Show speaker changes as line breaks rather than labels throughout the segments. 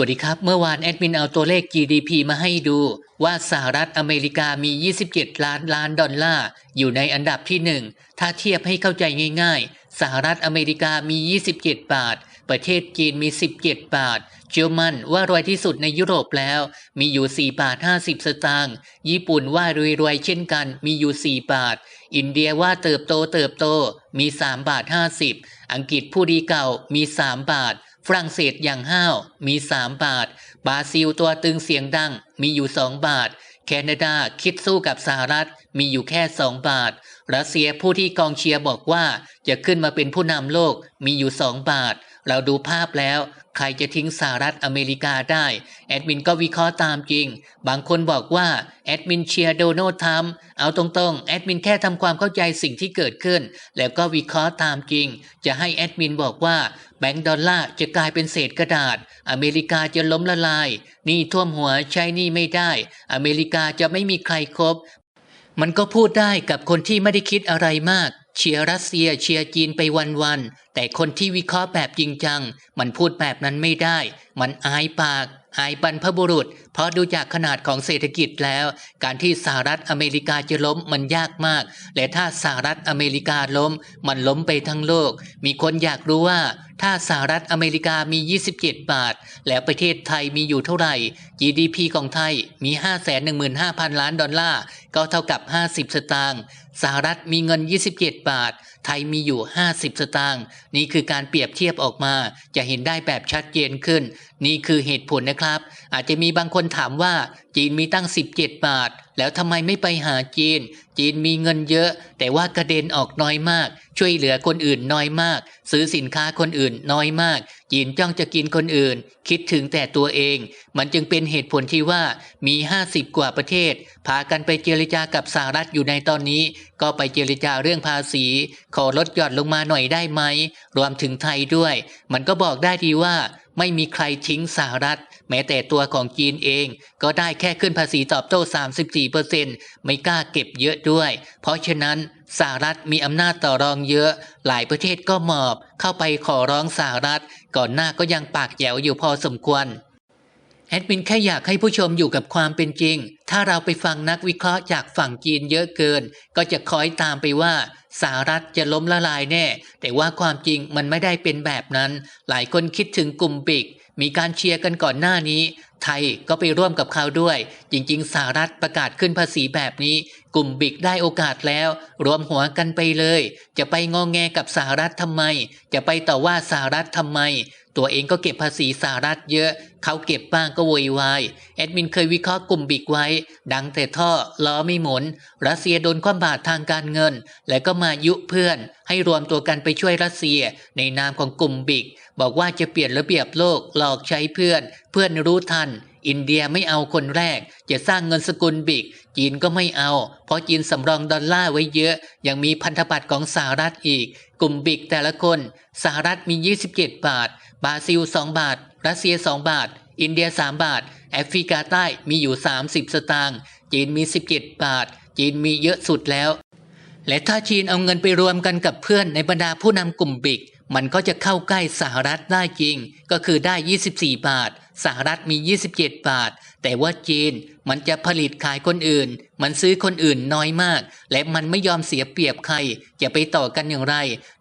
วัสดีครับ เมื่อวานแอดมินเอาตัวเลข GDP มาให้ดู ว่าสหรัฐอเมริกามี 27 ล้านล้านดอลลาร์ อยู่ในอันดับที่ 1 ถ้าเทียบให้เข้าใจง่ายๆ สหรัฐอเมริกามี 27 บาท ประเทศจีนมี 17 บาทเยอรมันว่ารวยที่สุดในยุโรปแล้ว มีอยู่ 4 บาท 50 สตางค์ญี่ปุ่นว่ารวยๆเช่นกันมีอยู่ 4 บาท อินเดียว่าเติบโตเติบโตมี 3 บาท 50 อังกฤษผู้ดีเก่ามี 3 บาท ฝรั่งเศสอย่างห้าวมี 3 บาท บราซิลตัวตึงเสียงดังมีอยู่ 2 บาท แคนาดาคิดสู้กับสหรัฐมีอยู่แค่ 2 บาท รัสเซียผู้ที่กองเชียร์บอกว่าจะขึ้นมาเป็นผู้นำโลกมีอยู่ 2 บาท เราดูภาพแล้ว ใครจะทิ้งสหรัฐอเมริกาได้ แอดมินก็วิเคราะห์ตามจริง บางคนบอกว่า แอดมินเชียร์โดนัลด์ทรัมป์เอาตรงๆ แอดมินแค่ทำความเข้าใจสิ่งที่เกิดขึ้น แล้วก็วิเคราะห์ตามจริง จะให้แอดมินบอกว่า แบงก์ดอลลาร์จะกลายเป็นเศษกระดาษ อเมริกาจะล้มละลายนี่ท่วมหัวใช้นี่ไม่ได้ อเมริกาจะไม่มีใครครบมันก็พูดได้กับคนที่ไม่ได้คิดอะไรมาก เชียร์รัสเซียเชียร์จีนไปวันๆแต่คนที่วิเคราะห์แบบจริงจัง มันพูดแบบนั้นไม่ได้ มันอายปาก อายบรรพบุรุษ ราะดูจากขนาดของเศรษฐกิจแล้ว การที่สหรัฐอเมริกาจะล้มมันยากมาก และถ้าสหรัฐอเมริกาล้ม มันล้มไปทั้งโลก มีคนอยากรู้ว่าถ้าสหรัฐอเมริกามี 27 บาท แล้วประเทศไทยมีอยู่เท่าไหร่ GDP ของไทยมี 515,000 ล้านดอลลาร์ ก็เท่ากับ 50 สตางค์สหรัฐมีเงิน 27 บาท ไทยมีอยู่ 50 สตางค์นี่คือการเปรียบเทียบออกมา จะเห็นได้แบบชัดเจนขึ้น นี่คือเหตุผลนะครับ อาจจะมีบางคนถามว่าจีนมีตั้ง 17 บาท แล้วทำไมไม่ไปหาจีน จีนมีเงินเยอะ แต่ว่ากระเด็นออกน้อยมาก ช่วยเหลือคนอื่นน้อยมาก ซื้อสินค้าคนอื่นน้อยมาก จีนจ้องจะกินคนอื่น คิดถึงแต่ตัวเอง มันจึงเป็นเหตุผลที่ว่ามี 50 กว่าประเทศ พากันไปเจรจากับสหรัฐอยู่ในตอนนี้ ก็ไปเจรจาเรื่องภาษี ขอลดหย่อนลงมาหน่อยได้ไหมรวมถึงไทยด้วย มันก็บอกได้ดีว่าไม่มีใครทิ้งสหรัฐ แม้แต่ตัวของจีนเองก็ได้แค่ขึ้นภาษีตอบโต้ 34%ไม่กล้าเก็บเยอะด้วย เพราะฉะนั้นสหรัฐมีอำนาจต่อรองเยอะ หลายประเทศก็หมอบ เข้าไปขอร้องสหรัฐ ก่อนหน้าก็ยังปากแจ๋วอยู่พอสมควรแอดมินแค่อยากให้ผู้ชมอยู่กับความเป็นจริง ถ้าเราไปฟังนักวิเคราะห์จากฝั่งจีนเยอะเกิน ก็จะคอยตามไปว่าสหรัฐจะล้มละลายแน่ แต่ว่าความจริงมันไม่ได้เป็นแบบนั้น หลายคนคิดถึงกลุ่มบิก มีการเชียร์กันก่อนหน้านี้ ไทยก็ไปร่วมกับเขาด้วย จริง ๆ สหรัฐประกาศขึ้นภาษีแบบนี้ กลุ่มบิ๊กได้โอกาสแล้ว รวมหัวกันไปเลย จะไปงองแงกับสหรัฐทำไม จะไปต่อว่าสหรัฐทำไม ตัวเองก็เก็บภาษีสหรัฐเยอะ เขาเก็บบ้างก็โวยวาย แอดมินเคยวิเคราะห์กลุ่มบิกไว้ ดังแต่ท่อ ล้อไม่หมุน รัสเซียโดนความบาดทางการเงิน และก็มายุเพื่อน ให้รวมตัวกันไปช่วยรัสเซีย ในนามของกลุ่มบิก บอกว่าจะเปลี่ยนระเบียบโลก หลอกใช้เพื่อน เพื่อนรู้ทัน อินเดียไม่เอาคนแรก จะสร้างเงินสกุลบิก จีนก็ไม่เอา เพราะจีนสำรองดอลลาร์ไว้เยอะ ยังมีพันธบัตรของสหรัฐอีก กลุ่มบิกแต่ละคน สหรัฐมี 27 บาท บราซิล 2 บาท รัสเซีย 2 บาท อินเดีย 3 บาท แอฟริกาใต้มีอยู่ 30 สตางค์ จีนมี 17 บาท จีนมีเยอะสุดแล้ว และถ้าจีนเอาเงินไปรวมกันกับเพื่อนในบรรดาผู้นำกลุ่มบิก มันก็จะเข้าใกล้สหรัฐได้จริง ก็คือได้ 24 บาท สหรัฐมี 27 บาท แต่ว่าจีนมันจะผลิตขายคนอื่น มันซื้อคนอื่นน้อยมาก และมันไม่ยอมเสียเปรียบใคร จะไปต่อกันอย่างไร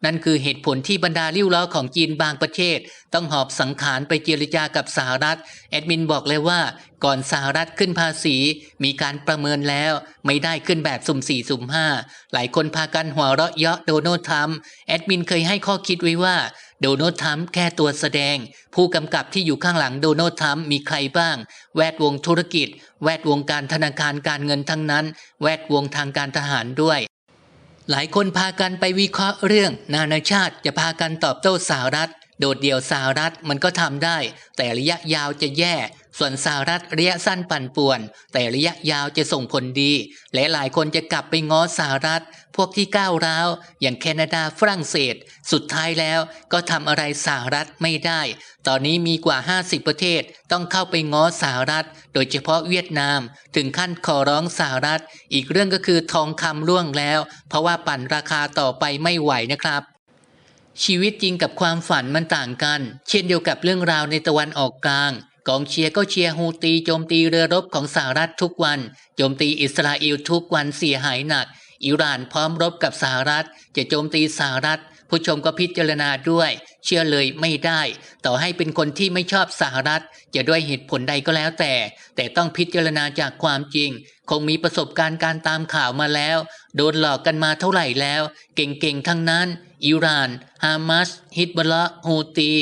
นั่นคือเหตุผลที่บรรดาริ้วล้อของจีนบางประเทศ ต้องหอบสังขารไปเจรจากับสหรัฐ แอดมินบอกเลยว่า ก่อนสหรัฐขึ้นภาษี มีการประเมินแล้ว ไม่ได้ขึ้นแบบสุ่มสี่สุ่มห้าหลายคนพากันหัวเราะเยาะโดนัลด์ทรัมป์แอดมินเคยให้ข้อคิดไว้ว่า โดนัลด์ทรัมป์แค่ตัวแสดง ผู้กำกับที่อยู่ข้างหลังโดนัลด์ทรัมป์มีใครบ้าง แวดวงธุรกิจ แวดวงการธนาคารการเงินทั้งนั้น แวดวงทางการทหารด้วย หลายคนพากันไปวิเคราะห์เรื่อง นานาชาติจะพากันตอบโต้สหรัฐ โดดเดี่ยวสหรัฐมันก็ทำได้ แต่ระยะยาวจะแย่ ส่วนสหรัฐระยะสั้นปั่นป่วน แต่ระยะยาวจะส่งผลดี และหลายคนจะกลับไปง้อสหรัฐ พวกที่ก้าวร้าว อย่างแคนาดาฝรั่งเศส สุดท้ายแล้วก็ทำอะไรสหรัฐไม่ได้ ตอนนี้มีกว่า 50 ประเทศต้องเข้าไปง้อสหรัฐ โดยเฉพาะเวียดนาม ถึงขั้นขอร้องสหรัฐ อีกเรื่องก็คือทองคำร่วงแล้ว เพราะว่าปั่นราคาต่อไปไม่ไหวนะครับ ชีวิตจริงกับความฝันมันต่างกัน เช่นเดียวกับเรื่องราวในตะวันออกกลางกองเชียร์ก็เชียร์ฮูตีโจมตีเรือรบของสหรัฐทุกวัน โจมตีอิสราเอลทุกวันเสียหายหนัก อิหร่านพร้อมรบกับสหรัฐ จะโจมตีสหรัฐ ผู้ชมก็พิจารณาด้วย เชื่อเลยไม่ได้ ต่อให้เป็นคนที่ไม่ชอบสหรัฐ จะด้วยเหตุผลใดก็แล้วแต่ แต่ต้องพิจารณาจากความจริง คงมีประสบการณ์การตามข่าวมาแล้ว โดนหลอกกันมาเท่าไหร่แล้ว เก่งๆทั้งนั้น อิหร่าน ฮามาส ฮิตบลละฮูตี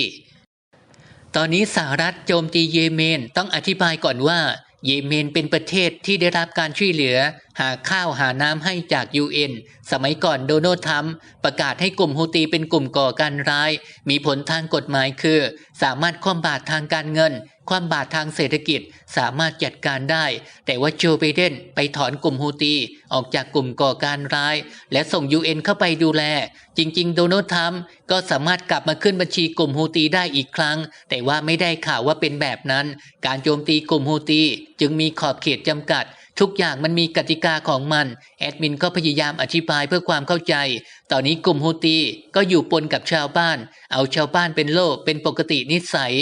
ตอนนี้สหรัฐโจมตีเยเมน ต้องอธิบายก่อนว่า เยเมนเป็นประเทศที่ได้รับการช่วยเหลือ หาข้าวหาน้ำให้จาก UN สมัยก่อนโดนัลด์ทรัมป์ประกาศให้กลุ่มฮูตีเป็นกลุ่มก่อการร้าย มีผลทางกฎหมายคือ สามารถคว่ำบาตรทางการเงิน คว่ำบาตรทางเศรษฐกิจสามารถจัดการได้ แต่ว่าโจไบเดนไปถอนกลุ่มฮูตีออกจากกลุ่มก่อการร้าย และส่ง UN เข้าไปดูแล จริง ๆ โดนัลด์ทรัมป์ก็สามารถกลับมาขึ้นบัญชีกลุ่มฮูตีได้อีกครั้ง แต่ว่าไม่ได้ข่าวว่าเป็นแบบนั้น การโจมตีกลุ่มฮูตีจึงมีขอบเขตจำกัด ทุกอย่างมันมีกติกาของมันแอดมินก็พยายามอธิบายเพื่อความเข้าใจ ตอนนี้กลุ่มฮูตีก็อยู่ปนกับชาวบ้าน เอาชาวบ้านเป็นโลกเป็นปกตินิสัย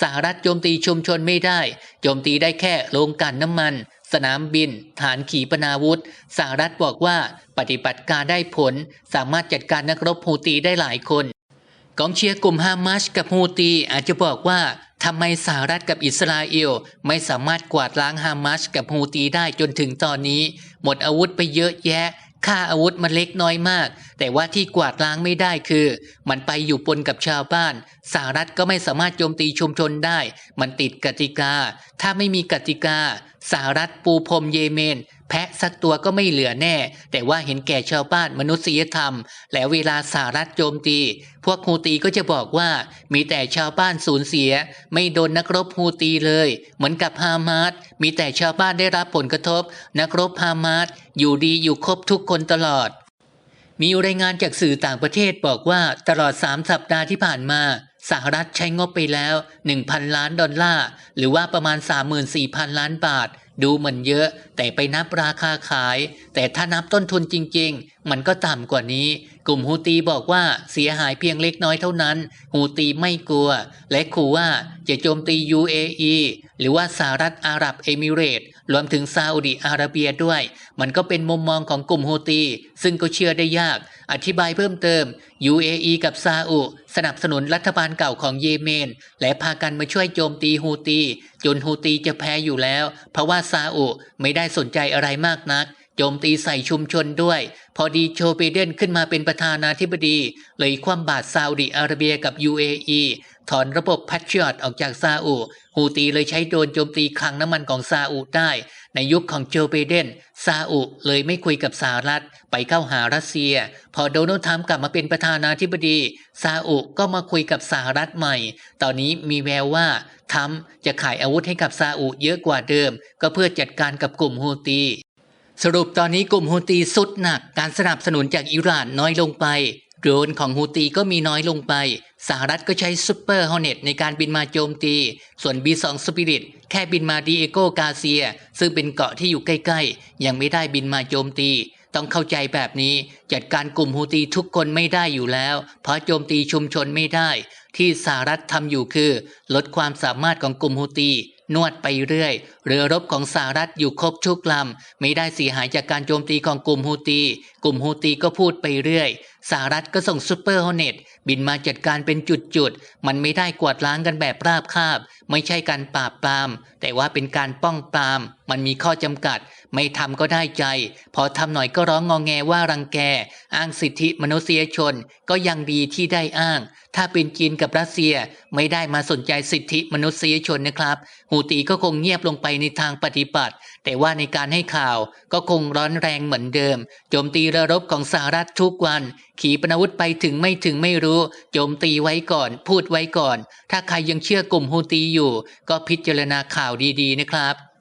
สหรัฐโจมตีชุมชนไม่ได้ โจมตีได้แค่โรงกลั่นน้ำมัน สนามบิน ฐานขีปนาวุธ สหรัฐบอกว่าปฏิบัติการได้ผล สามารถจัดการนักรบฮูตีได้หลายคนกองเชียร์กลุ่มฮามาสกับฮูตีอาจจะบอกว่า ทำไมสหรัฐกับอิสราเอลไม่สามารถกวาดล้างฮามาสกับฮูตีได้จนถึงตอนนี้ หมดอาวุธไปเยอะแยะ ค่าอาวุธมันเล็กน้อยมาก แต่ว่าที่กวาดล้างไม่ได้คือ มันไปอยู่ปนกับชาวบ้าน สหรัฐก็ไม่สามารถโจมตีชุมชนได้ มันติดกติกา ถ้าไม่มีกติกาสหรัฐปูพรมเยเมน แพะสักตัวก็ไม่เหลือแน่ แต่ว่าเห็นแก่ชาวบ้านมนุษยธรรม แล้วเวลาสหรัฐโจมตี พวกฮูตีก็จะบอกว่ามีแต่ชาวบ้านสูญเสีย ไม่โดนนักรบฮูตีเลย เหมือนกับฮามาสมีแต่ชาวบ้านได้รับผลกระทบ นักรบฮามาสอยู่ดีอยู่ครบทุกคนตลอด มีรายงานจากสื่อต่างประเทศบอกว่าตลอด 3 สัปดาห์ที่ผ่านมาสหรัฐใช้งบไปแล้ว 1,000 ล้านดอลลาร์ หรือว่าประมาณ 34,000 ล้านบาท ดูเหมือนเยอะแต่ไปนับราคาขาย แต่ถ้านับต้นทุนจริง ๆ มันก็ต่ำกว่านี้ กลุ่มฮูตีบอกว่าเสียหายเพียงเล็กน้อยเท่านั้น ฮูตีไม่กลัว และขู่ว่าจะโจมตี UAE หรือว่าสหรัฐอาหรับเอมิเรต์รวมถึงซาอุดิอาระเบียด้วย มันก็เป็นมุมมองของกลุ่มฮูตี ซึ่งก็เชื่อได้ยาก อธิบายเพิ่มเติม UAE กับซาอุสนับสนุนรัฐบาลเก่าของเยเมน และพากันมาช่วยโจมตีฮูตี จนฮูตีจะแพ้อยู่แล้ว เพราะว่าซาอุไม่ได้สนใจอะไรมากนัก โจมตีใส่ชุมชนด้วย พอดีโชไบเดนขึ้นมาเป็นประธานาธิบดี เลยคว่ำบาตรซาอุดิอาระเบียกับ UAE ถอนระบบพัชชอตออกจากซาอุฮูตีเลยใช้โดนโจมตีคลังน้ำมันของซาอุได้ ในยุคของโจไบเดนซาอุเลยไม่คุยกับสหรัฐ ไปเข้าหารัสเซีย พอโดนัลด์ทรัมป์กลับมาเป็นประธานาธิบดีซาอุก็มาคุยกับสหรัฐใหม่ ตอนนี้มีแววว่าทรัมป์จะขายอาวุธให้กับซาอุเยอะกว่าเดิม ก็เพื่อจัดการกับกลุ่มฮูตี สรุปตอนนี้กลุ่มฮูตีสุดหนัก การสนับสนุนจากอิหร่านน้อยลงไป โดรนของฮูตีก็มีน้อยลงไป สหรัฐก็ใช้ซูเปอร์ฮอเน็ตในการบินมาโจมตี ส่วน B2 Spirit แค่บินมาดีเอโกกาเซีย ซึ่งเป็นเกาะที่อยู่ใกล้ๆ ยังไม่ได้บินมาโจมตี ต้องเข้าใจแบบนี้จัดการกลุ่มฮูตีทุกคนไม่ได้อยู่แล้ว เพราะโจมตีชุมชนไม่ได้ ที่สหรัฐทำอยู่คือ ลดความสามารถของกลุ่มฮูตี นวดไปเรื่อย เรือรบของสหรัฐอยู่ครบทุกลำ ไม่ได้เสียหายจากการโจมตีของกลุ่มฮูตี กลุ่มฮูตีก็พูดไปเรื่อย สหรัฐก็ส่งซูเปอร์ฮอเน็ตบินมาจัดการเป็นจุดๆ มันไม่ได้กวาดล้างกันแบบราบคาบ ไม่ใช่การปราบปราม แต่ว่าเป็นการป้องปราม มันมีข้อจำกัด ไม่ทำก็ได้ใจ พอทำหน่อยก็ร้องงองแงว่ารังแก อ้างสิทธิมนุษยชนก็ยังดีที่ได้อ้าง ถ้าเป็นจีนกับรัสเซียไม่ได้มาสนใจสิทธิมนุษยชนนะครับฮูตีก็คงเงียบลงไปในทางปฏิบัติ แต่ว่าในการให้ข่าวก็คงร้อนแรงเหมือนเดิม โจมตีระรบของสหรัฐทุกวัน ขีปนาวุธไปถึงไม่ถึงไม่รู้ โจมตีไว้ก่อน พูดไว้ก่อน ถ้าใครยังเชื่อกลุ่มฮูตีอยู่ ก็พิจารณาข่าวดีๆนะครับ